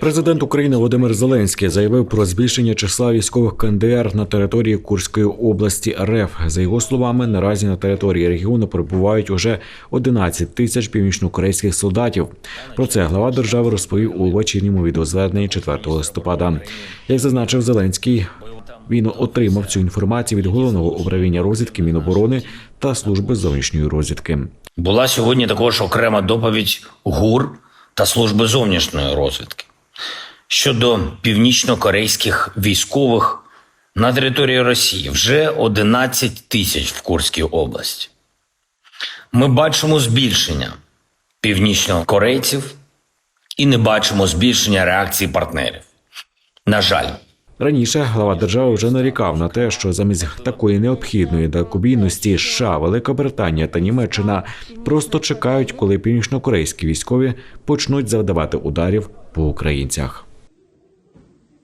Президент України Володимир Зеленський заявив про збільшення числа військових КНДР на території Курської області РФ. За його словами, наразі на території регіону перебувають уже 11 тисяч північнокорейських солдатів. Про це глава держави розповів у вечірньому відеозверненні 4 листопада. Як зазначив Зеленський, він отримав цю інформацію від головного управління розвідки Міноборони та служби зовнішньої розвідки. Була сьогодні також окрема доповідь ГУР та служби зовнішньої розвідки щодо північно-корейських військових на території Росії вже 11 тисяч в Курській області. Ми бачимо збільшення північнокорейців і не бачимо збільшення реакції партнерів. На жаль. Раніше глава держави вже нарікав на те, що замість такої необхідної далекобійності США, Велика Британія та Німеччина просто чекають, коли північнокорейські військові почнуть завдавати ударів по українцях.